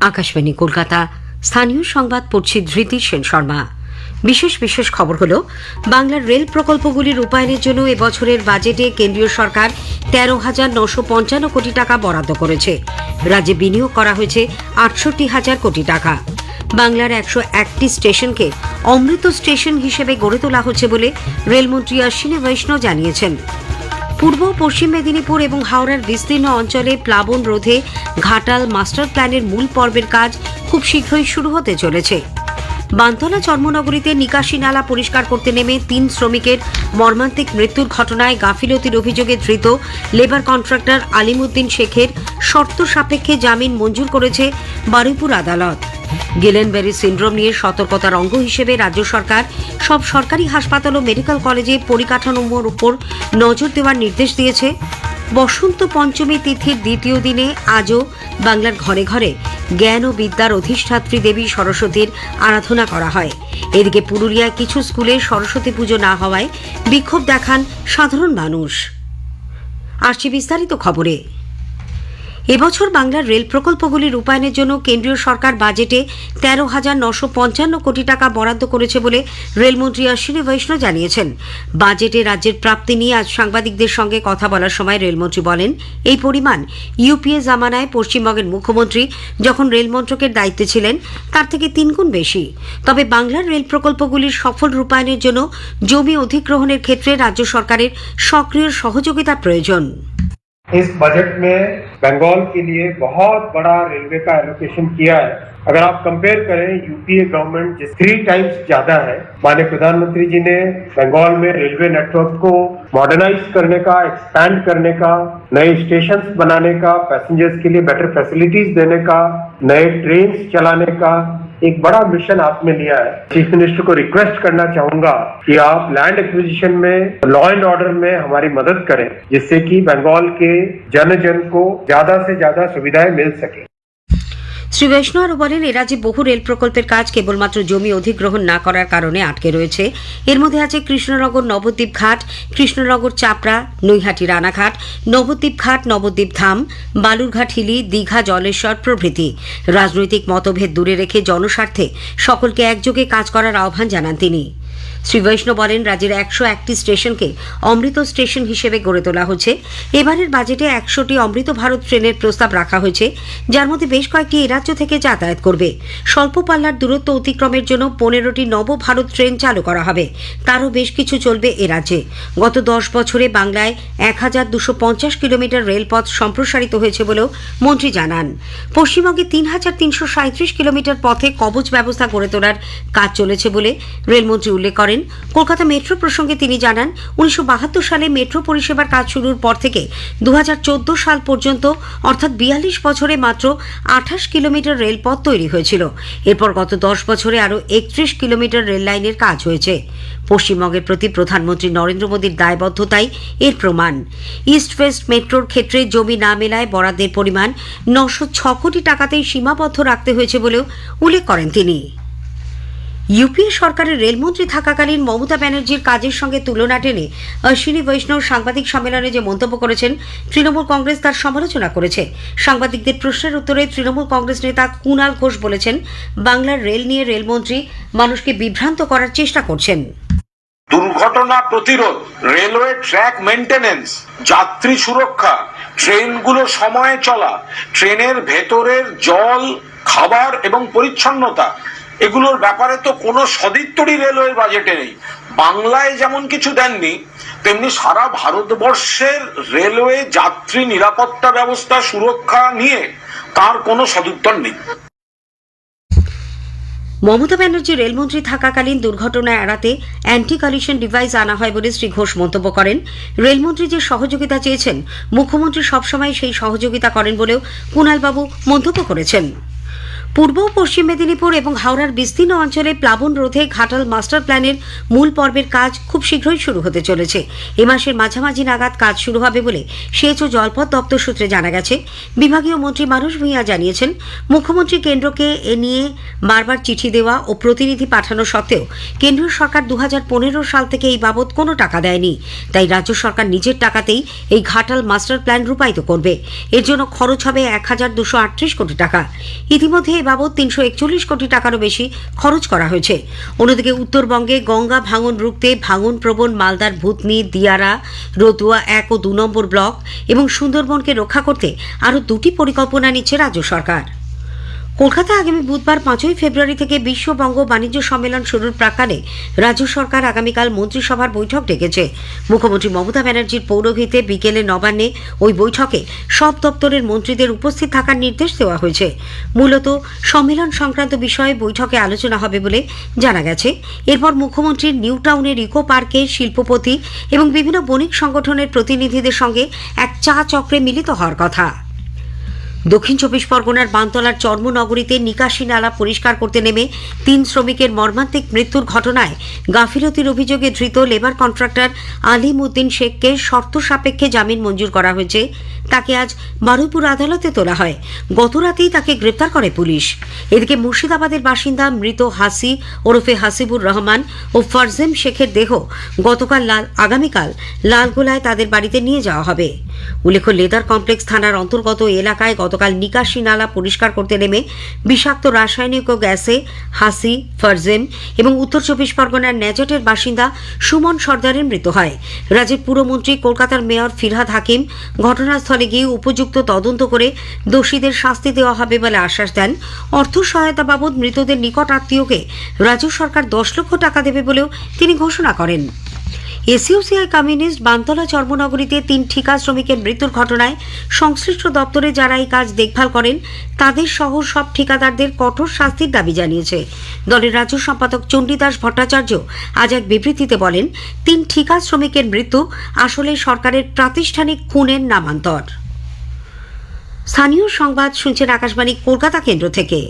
আকাশবাণী, কলকাতা। স্থানীয় সংবাদ পড়ছি ধৃতি সেন শর্মা। বিশেষ বিশেষ খবর হলো, বাংলার রেল প্রকল্পগুলি রূপায়ণের জন্য এবছরের বাজেটে কেন্দ্রীয় সরকার তেরো হাজার নশো পঞ্চান্ন কোটি টাকা বরাদ্দ করেছে। রাজ্যে বিনিয়োগ করা হয়েছে আটষট্টি হাজার কোটি টাকা। বাংলার একশো একটি স্টেশনকে অমৃত স্টেশন হিসেবে গড়ে তোলা হচ্ছে বলে রেলমন্ত্রী অশ্বিনী বৈষ্ণব জানিয়েছেন। পূর্ব, পশ্চিম মেদিনীপুর এবং হাওড়ার বিস্তীর্ণ অঞ্চলে প্লাবন রোধে ঘাটাল মাস্টার প্ল্যানের মূল পর্বের কাজ খুব শীঘ্রই শুরু হতে চলেছে। বান্তলা চর্মনগরীতে নিকাশি নালা পরিষ্কার করতে নেমে তিন শ্রমিকের মর্মান্তিক মৃত্যুর ঘটনায় গাফিলতির অভিযোগে ধৃত লেবার কন্ট্রাক্টর আলিমুদ্দিন শেখের শর্ত সাপেক্ষে জামিন মঞ্জুর করেছে বারুইপুর আদালত। গেলেনবেরি সিন্ড্রোম নিয়ে সতর্কতার অঙ্গ হিসেবে রাজ্য সরকার সব সরকারি হাসপাতাল ও মেডিকেল কলেজে পরিকাঠামোর উপর নজর দেওয়ার নির্দেশ দিয়েছে। বসন্ত পঞ্চমী তিথির দ্বিতীয় দিনে আজও বাংলার ঘরে ঘরে জ্ঞান ও বিদ্যার অধিষ্ঠাত্রী দেবী সরস্বতীর আরাধনা করা হয়। এদিকে পুরুলিয়ায় কিছু স্কুলে সরস্বতী পুজো না হওয়ায় বিক্ষোভ দেখান সাধারণ মানুষ। আসছে বিস্তারিত খবরে। এবছর বাংলার রেল প্রকল্পগুলি রূপায়ণের জন্য কেন্দ্রীয় সরকার বাজেটে তেরো হাজার নশো পঞ্চান্ন কোটি টাকা বরাদ্দ করেছে বলে রেলমন্ত্রী অশ্বিনী বৈষ্ণব জানিয়েছেন। বাজেটে রাজ্যের প্রাপ্তি নিয়ে আজ সাংবাদিকদের সঙ্গে কথা বলার সময় রেলমন্ত্রী বলেন, এই পরিমাণ ইউপিএ জামানায় পশ্চিমবঙ্গের মুখ্যমন্ত্রী যখন রেল মন্ত্রকের দায়িত্বে ছিলেন, তার থেকে তিনগুণ বেশি। তবে বাংলার রেল প্রকল্পগুলির সফল রূপায়ণের জন্য জমি অধিগ্রহণের ক্ষেত্রে রাজ্য সরকারের সক্রিয় সহযোগিতা প্রয়োজন। इस बजट में बंगाल के लिए बहुत बड़ा रेलवे का एलोकेशन किया है। अगर आप कंपेयर करें यूपीए गवर्नमेंट जिस थ्री टाइम्स ज़्यादा है, माननीय प्रधानमंत्री जी ने बंगाल में रेलवे नेटवर्क को मॉडर्नाइज करने का एक्सपैंड करने का, नए स्टेशन बनाने का पैसेंजर्स के लिए बेटर फैसिलिटीज़ देने का, नए ट्रेन चलाने का एक बड़ा मिशन आप में लिया है। चीफ मिनिस्टर को रिक्वेस्ट करना चाहूँगा कि आप लैंड एक्विजिशन में लॉ एंड ऑर्डर में हमारी मदद करें, जिससे कि बंगाल के जन जन को ज़्यादा से ज़्यादा सुविधाएँ मिल सके। শ্রী বৈষ্ণব বলেন, এ রাজ্যে বহু রেল প্রকল্পের কাজ কেবলমাত্র জমি অধিগ্রহণ না করার কারণে আটকে রয়েছে। এর মধ্যে আছে কৃষ্ণনগর নবদ্বীপ ঘাট, কৃষ্ণনগর চাপড়া, নৈহাটি রানাঘাট, নবদ্বীপ ঘাট, নবদ্বীপ ধাম, বালুরঘাট হিলি, দীঘা, জলেশ্বর প্রভৃতি। রাজনৈতিক মতভেদ দূরে রেখে জনস্বার্থে সকলকে একযোগে কাজ করার আহ্বান জানান তিনি। শ্রী বৈষ্ণব বলেন, রাজ্যের একশো একটি স্টেশনকে অমৃত স্টেশন হিসেবে গড়ে তোলা হচ্ছে। এবারের বাজেটে একশোটি অমৃত ভারত ট্রেনের প্রস্তাব রাখা হয়েছে, যার মধ্যে বেশ কয়েকটি এ রাজ্য থেকে যাতায়াত করবে। স্বল্প পাল্লার দূরত্ব অতিক্রমের জন্য পনেরোটি নব ভারত ট্রেন চালু করা হবে। তারও বেশ কিছু চলবে এ রাজ্যে। গত দশ বছরে বাংলায় এক হাজার দুশো পঞ্চাশ কিলোমিটার রেলপথ সম্প্রসারিত হয়েছে বলেও মন্ত্রী জানান। পশ্চিমবঙ্গে তিন হাজার তিনশো সাঁত্রিশ কিলোমিটার পথে কবচ ব্যবস্থা গড়ে তোলার কাজ চলেছে বলে রেলমন্ত্রী উল্লেখ করেন। কলকাতা মেট্রো প্রসঙ্গে তিনি জানান, উনিশশো বাহাত্তর সালে মেট্রো পরিষেবার কাজ শুরুর পর থেকে দু হাজার চোদ্দ সাল পর্যন্ত অর্থাৎ বিয়াল্লিশ বছরে মাত্র আঠাশ কিলোমিটার রেলপথ তৈরি হয়েছিল। এরপর গত দশ বছরে আরও একত্রিশ কিলোমিটার রেল লাইনের কাজ হয়েছে। পশ্চিমবঙ্গের প্রতি প্রধানমন্ত্রী নরেন্দ্র মোদীর দায়বদ্ধতাই এর প্রমাণ। ইস্ট ওয়েস্ট মেট্রোর ক্ষেত্রে জমি না মেলায় বরাদ্দের পরিমাণ নশো ছ কোটি টাকাতেই সীমাবদ্ধ রাখতে হয়েছে বলেও উল্লেখ করেন তিনি। ইউপিএ সরকারের রেলমন্ত্রী থাকাকালীন মমতা ব্যানার্জির কাজের সঙ্গে তুলনা টেনে অশ্বিনী বৈষ্ণব সাংবাদিক সম্মেলনে যে মন্তব্য করেছেন, তৃণমূল কংগ্রেস তার সমালোচনা করেছে। সাংবাদিকদের প্রশ্নের উত্তরে তৃণমূল কংগ্রেস নেতা কুণাল ঘোষ বলেছেন, বাংলার রেল নিয়ে রেলমন্ত্রী মানুষকে বিভ্রান্ত করার চেষ্টা করছেন। দুর্ঘটনা প্রতিরোধ, রেলওয়ে ট্র্যাক মেনটেনেন্স যাত্রী সুরক্ষা, ট্রেনগুলো সময়ে চলা, ট্রেনের ভেতরের জল, খাবার এবং পরিচ্ছন্নতা এগুলোর ব্যাপারে তো কোনো সদিত্তরই রেলওয়ে বাজেটে নেই। বাংলায় যেমন কিছু দেননি, তেমনি সারা ভারতবর্ষের রেলওয়ে যাত্রী নিরাপত্তা ব্যবস্থা সুরক্ষা নিয়ে তার কোনো সদুত্তর নেই। মমতা ব্যানার্জি রেলমন্ত্রী থাকাকালীন দুর্ঘটনা এড়াতে অ্যান্টি কলিশন ডিভাইস আনা হয় বলে শ্রী ঘোষ মন্তব্য করেন। রেলমন্ত্রী যে সহযোগিতা চেয়েছেন, মুখ্যমন্ত্রী সবসময় সেই সহযোগিতা করেন বলেও কুণালবাবু মন্তব্য করেছেন। পূর্ব পশ্চিম মেদিনীপুর এবং হাওড়ার বিস্তীর্ণ অঞ্চলে প্লাবন রোধে ঘাটাল মাস্টার প্ল্যানের মূল পর্বের কাজ খুব শীঘ্রই শুরু হতে চলেছে। এ মাসের মাঝামাঝি নাগাদ কাজ শুরু হবে বলে সেচ ও জলপথ দপ্তর সূত্রে জানা গেছে। বিভাগীয় মন্ত্রী মানুষ ভূঁইয়া জানিয়েছেন, মুখ্যমন্ত্রী কেন্দ্রকে এ নিয়ে বারবার চিঠি দেওয়া ও প্রতিনিধি পাঠানো সত্ত্বেও কেন্দ্রীয় সরকার দু হাজার পনেরো সাল থেকে এই বাবদ কোনো টাকা দেয়নি। তাই রাজ্য সরকার নিজের টাকাতেই এই ঘাটাল মাস্টার প্ল্যান রূপায়িত করবে। এর জন্য খরচ হবে এক হাজার দুশো আটত্রিশ কোটি টাকা। ইতিমধ্যে বাবদ তিনশো একচল্লিশ কোটি টাকারও বেশি খরচ করা হয়েছে। অন্যদিকে উত্তরবঙ্গে গঙ্গা ভাঙন রুখতে ভাঙন প্রবণ মালদার ভূতনি, দিয়ারা, রতুয়া এক ও দু নম্বর ব্লক এবং সুন্দরবনকে রক্ষা করতে আরও দুটি পরিকল্পনা নিচ্ছে রাজ্য সরকার। কলকাতা আগামী বুধবার পাঁচই ফেব্রুয়ারি থেকে বিশ্ববঙ্গ বাণিজ্য সম্মেলন শুরুর প্রাকালে রাজ্য সরকার আগামীকাল মন্ত্রিসভার বৈঠক ডেকেছে। মুখ্যমন্ত্রী মমতা ব্যানার্জির পৌরহিতে বিকেলে নবান্নে ওই বৈঠকে সব দপ্তরের মন্ত্রীদের উপস্থিত থাকার নির্দেশ দেওয়া হয়েছে। মূলত সম্মেলন সংক্রান্ত বিষয়ে বৈঠকে আলোচনা হবে বলে জানা গেছে। এরপর মুখ্যমন্ত্রীর নিউ টাউনের ইকো পার্কে শিল্পপতি এবং বিভিন্ন বণিক সংগঠনের প্রতিনিধিদের সঙ্গে এক চা চক্রে মিলিত হওয়ার কথা। দক্ষিণ চব্বিশ পরগনার বানতলার চর্মনগরীতে নিকাশি নালা পরিষ্কার করতে নেমে তিন শ্রমিকের মর্মান্তিক মৃত্যুর ঘটনায় গাফিলতির অভিযোগে ধৃত লেবার কন্ট্রাক্টর আলিম উদ্দিন শেখকে শর্ত সাপেক্ষে জামিন মঞ্জুর করা হয়েছে। তাকে আজ বারুইপুর আদালতে তোলা হয়। গতরাতেই তাকে গ্রেপ্তার করে পুলিশ। এদিকে মুর্শিদাবাদের বাসিন্দা মৃত হাসি ওরফে হাসিবুর রহমান ও ফারজেম শেখের দেহ গতকাল লাল আগামীকাল লালগোলায় তাদের বাড়িতে নিয়ে যাওয়া হবে। উল্লেখ্য, লেদার কমপ্লেক্স থানার অন্তর্গত এলাকায় গতকাল নিকাশি নালা পরিষ্কার করতে নেমে বিষাক্ত রাসায়নিক ও গ্যাসে হাসি, ফারজেম এবং উত্তর চব্বিশ পরগনার ন্যাজটের বাসিন্দা সুমন সর্দারের মৃত্যু হয়। রাজ্যের পুরমন্ত্রী কলকাতার মেয়র ফিরহাদ হাকিম ঘটনাস্থলে গিয়ে উপযুক্ত তদন্ত করে দোষীদের শাস্তি দেওয়া হবে বলে আশ্বাস দেন। অর্থ সহায়তা বাবদ মৃতদের নিকট আত্মীয়কে রাজ্য সরকার দশ লক্ষ টাকা দেবে বলেও তিনি ঘোষণা করেন। এসইউসিআই কমিউনিস্ট বান্তলা চর্মনগরীতে তিন ঠিকা শ্রমিকের মৃত্যুর ঘটনায় সংশ্লিষ্ট দপ্তরে যারা এই কাজ দেখভাল করেন, তাদের সহ সব ঠিকাদারদের কঠোর শাস্তির দাবি জানিয়েছে। দলের রাজ্য সম্পাদক চণ্ডীদাস ভট্টাচার্য আজ এক বিবৃতিতে বলেন, তিন ঠিকা শ্রমিকের মৃত্যু আসলে সরকারের প্রাতিষ্ঠানিক খুনের নামান্তর। স্থানীয় সংবাদ শুনছেন আকাশবাণী, কলকাতা কেন্দ্র থেকে।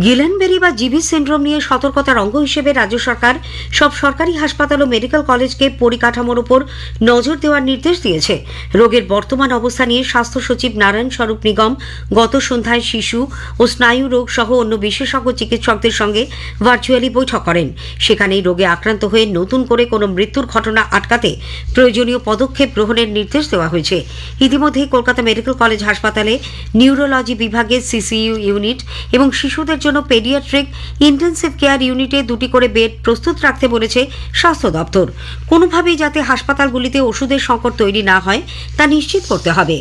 গিলেনবেরি বা জিবি সিন্ড্রোম নিয়ে সতর্কতার অঙ্গ হিসেবে রাজ্য সরকার সব সরকারি হাসপাতাল ও মেডিকেল কলেজকে পরিকাঠামোর উপর নজর দেওয়ার নির্দেশ দিয়েছে। রোগের বর্তমান অবস্থা নিয়ে স্বাস্থ্য সচিব নারায়ণ স্বরূপ নিগম গত সন্ধ্যায় শিশু ও স্নায়ু রোগ সহ অন্য বিশেষজ্ঞ চিকিৎসকদের সঙ্গে ভার্চুয়ালি বৈঠক করেন। সেখানে রোগে আক্রান্ত হয়ে নতুন করে কোনো মৃত্যুর ঘটনা আটকাতে প্রয়োজনীয় পদক্ষেপ গ্রহণের নির্দেশ দেওয়া হয়েছে। ইতিমধ্যেই কলকাতা মেডিকেল কলেজ হাসপাতালে নিউরোলজি বিভাগে সিসিইউ ইউনিট এবং শিশুদের জন্য পেডিয়াট্রিক ইন্টেন্সিভ কেয়ার ইউনিটে দুটি করে বেড প্রস্তুত রাখতে বলেছে স্বাস্থ্য দপ্তর। কোনোভাবেই যাতে হাসপাতালগুলিতে ওষুধের সংকট তৈরি না হয়, তা নিশ্চিত করতে হবে।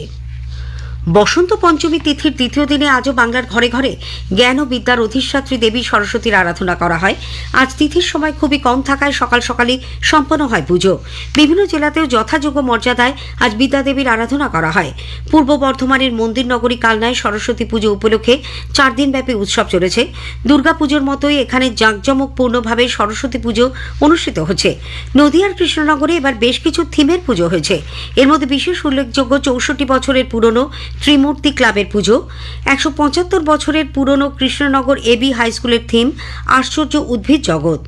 বসন্ত পঞ্চমী তিথির দ্বিতীয় দিনে আজও বাংলার ঘরে ঘরে জ্ঞান ও বিদ্যার অধিষ্ঠাত্রী দেবী সরস্বতীর আরাধনা করা হয়। আজ তিথির সময় খুবই কম থাকায় সকাল সকালই সম্পন্ন হয় পুজো। বিভিন্ন জেলাতেও যথাযোগ্য মর্যাদায় আজ বিদ্যা দেবীর আরাধনা করা হয়। পূর্ব বর্ধমানের মন্দির নগরী কালনায় সরস্বতী পুজো উপলক্ষে চার দিনব্যাপী উৎসব চলেছে। দুর্গাপুজোর মতোই এখানে জাঁকজমকপূর্ণভাবে সরস্বতী পুজো অনুষ্ঠিত হচ্ছে। নদিয়ার কৃষ্ণনগরে এবার বেশ কিছু থিমের পুজো হয়েছে। এর মধ্যে বিশেষ উল্লেখযোগ্য চৌষট্টি বছরের পুরনো ত্রিমূর্তি ক্লাবের পুজো। একশো পঁচাত্তর বছরের পুরনো কৃষ্ণনগর এবি হাই স্কুলের থিম, আশ্চর্য উদ্ভিদ জগৎ।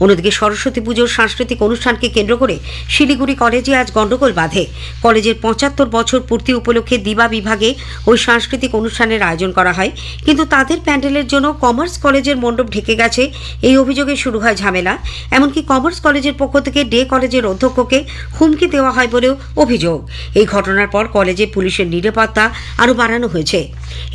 অন্যদিকে সরস্বতী পুজোর সাংস্কৃতিক অনুষ্ঠানকে কেন্দ্র করে শিলিগুড়ি কলেজে আজ গণ্ডগোল বাঁধে। কলেজের পঁচাত্তর বছর পূর্তি উপলক্ষে দিবা বিভাগে ওই সাংস্কৃতিক অনুষ্ঠানের আয়োজন করা হয়। কিন্তু তাদের প্যান্ডেলের জন্য কমার্স কলেজের মণ্ডপ ঢেকে গেছে। এই অভিযোগে শুরু হয় ঝামেলা। এমনকি কমার্স কলেজের পক্ষ থেকে ডে কলেজের অধ্যক্ষকে হুমকি দেওয়া হয় বলেও অভিযোগ। এই ঘটনার পর কলেজে পুলিশের নিরাপত্তা আরও বাড়ানো হয়েছে।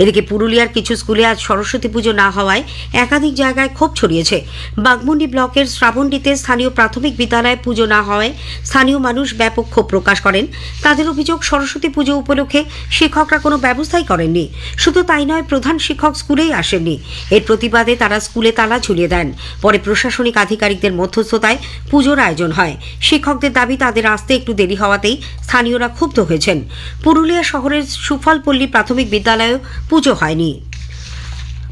এদিকে পুরুলিয়ার কিছু স্কুলে আজ সরস্বতী পুজো না হওয়ায় একাধিক জায়গায় ক্ষোভ ছড়িয়েছে। বাগমুন্ডি ব্লকের শ্রাবণডিতে স্থানীয় প্রাথমিক বিদ্যালয়ে পুজো না হওয়ায় স্থানীয় মানুষ ব্যাপক ক্ষোভ প্রকাশ করেন। তাদের অভিযোগ সরস্বতী পুজো উপলক্ষে শিক্ষকরা কোনো ব্যবস্থাই করেননি। শুধু তাই নয়, প্রধান শিক্ষক স্কুলেই আসেননি। এর প্রতিবাদে তারা স্কুলে তালা ঝুলিয়ে দেন। পরে প্রশাসনিক আধিকারিকদের মধ্যস্থতায় পুজোর আয়োজন হয়। শিক্ষকদের দাবি, তাদের আসতে একটু দেরি হওয়াতেই স্থানীয়রা ক্ষুব্ধ হয়েছেন। পুরুলিয়া শহরের সুফলপল্লী প্রাথমিক বিদ্যালয়েও পুজো হয়নি।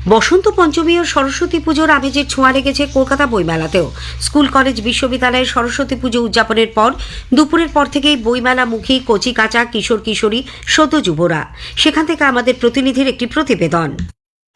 বসন্ত পঞ্চমী ও সরস্বতী পুজোর আমেজের ছোঁয়া লেগেছে কলকাতা বইমেলাতেও। স্কুল, কলেজ, বিশ্ববিদ্যালয়ে সরস্বতী পুজো উদযাপনের পর, দুপুরের পর থেকেই বইমেলামুখী কচি কাঁচা কিশোর কিশোরী, সদ্য যুবরা। সেখান থেকে আমাদের প্রতিনিধির একটি প্রতিবেদন।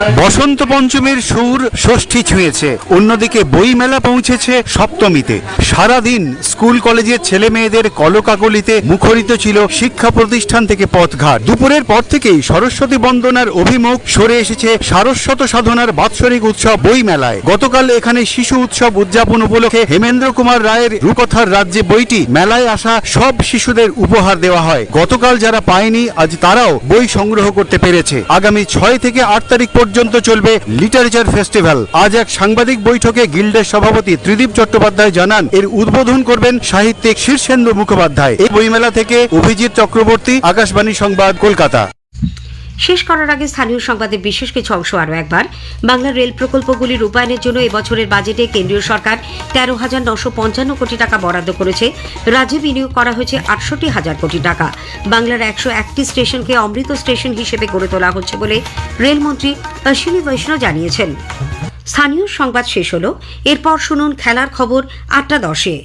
বসন্ত পঞ্চমীর সুর ষষ্ঠী ছুঁয়েছে। অন্যদিকে বইমেলা পৌঁছেছে সপ্তমীতে। সারাদিন স্কুল কলেজের ছেলে মেয়েদের কলকাকলিতে মুখরিত ছিল শিক্ষা প্রতিষ্ঠান থেকে পথঘাট। দুপুরের পর থেকেই সরস্বতী বন্দনার অভিমুখ সরে এসেছে সারস্বত সাধনার বাৎসরিক উৎসব বইমেলায়। গতকাল এখানে শিশু উৎসব উদযাপন উপলক্ষে হেমেন্দ্র কুমার রায়ের রূপকথার রাজ্যে বইটি মেলায় আসা সব শিশুদের উপহার দেওয়া হয়। গতকাল যারা পায়নি, আজ তারাও বই সংগ্রহ করতে পেরেছে। আগামী ছয় থেকে আট তারিখ পর্যন্ত চলবে লিটারেচার ফেস্টিভ্যাল। আজ এক সাংবাদিক বৈঠকে গিল্ডের সভাপতি ত্রিদীপ চট্টোপাধ্যায় জানান, এর উদ্বোধন করবেন সাহিত্যিক শীর্ষেন্দু মুখোপাধ্যায়। এই বইমেলা থেকে অভিজিৎ চক্রবর্তী, আকাশবাণী সংবাদ, কলকাতা। শেষ করার আগে স্থানীয় সংবাদের বিশেষ কিছু অংশ আরও একবার। বাংলার রেল প্রকল্পগুলি রূপায়ণের জন্য এবছরের বাজেটে কেন্দ্রীয় সরকার তেরো হাজার নশো পঞ্চান্ন কোটি টাকা বরাদ্দ করেছে। রাজ্যে বিনিয়োগ করা হয়েছে আটষট্টি হাজার কোটি টাকা। বাংলার একশো একটি স্টেশনকে অমৃত স্টেশন হিসেবে গড়ে তোলা হচ্ছে বলে রেলমন্ত্রী অশ্বিনী বৈষ্ণব জানিয়েছেন। স্থানীয় সংবাদ শেষ হল। এরপর শুনুন খেলার খবর আটটা দশে।